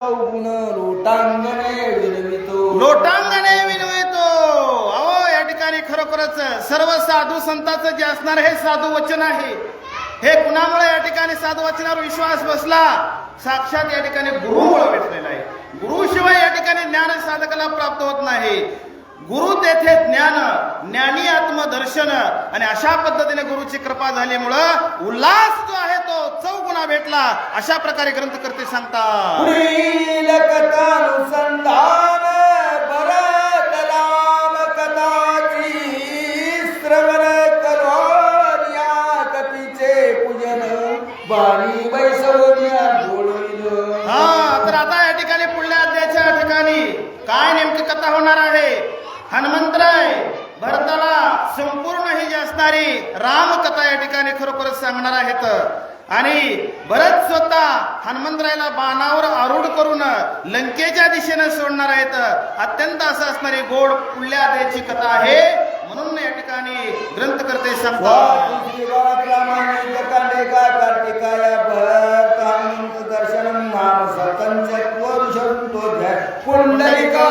गुण लोटांगणे लोटांगणे विनवितो अहो या ठिकाणी खरोखरच सर्व साधू संतांचं जे असणार हे साधू वचन आहे. हे कुणामुळे या ठिकाणी साधू वचनावर विश्वास बसला? साक्षात या ठिकाणी गुरुमुळे भेटलेला आहे. गुरुशिवाय या ठिकाणी ज्ञान साधकाला प्राप्त होत नाही. गुरु तेथे ज्ञान ज्ञानी आत्मदर्शन आणि अशा पद्धतीने गुरुची कृपा झाल्यामुळं उल्हास जो आहे तो चौगुणा भेटला. अशा प्रकारे ग्रंथकर्ते सांगतात. श्रवण करो या कतीचे पूजन बारी बैसवून काय नेमकी कथा होणार आहे? हनुमंतराय भरताला संपूर्ण ही जी असणारी रामकथा या ठिकाणी खरोखरच सांगणार आहेत. आणि भरत स्वतः हनुमंतरायला बाणावर आरूढ करून लंकेच्या दिशेनं सोडणार आहेत. अत्यंत असं असणारी गोड पुढल्या द्यायची कथा आहे. म्हणून या ठिकाणी ग्रंथकर्ते सांगतात. ಪುಂಡರಿಕಾ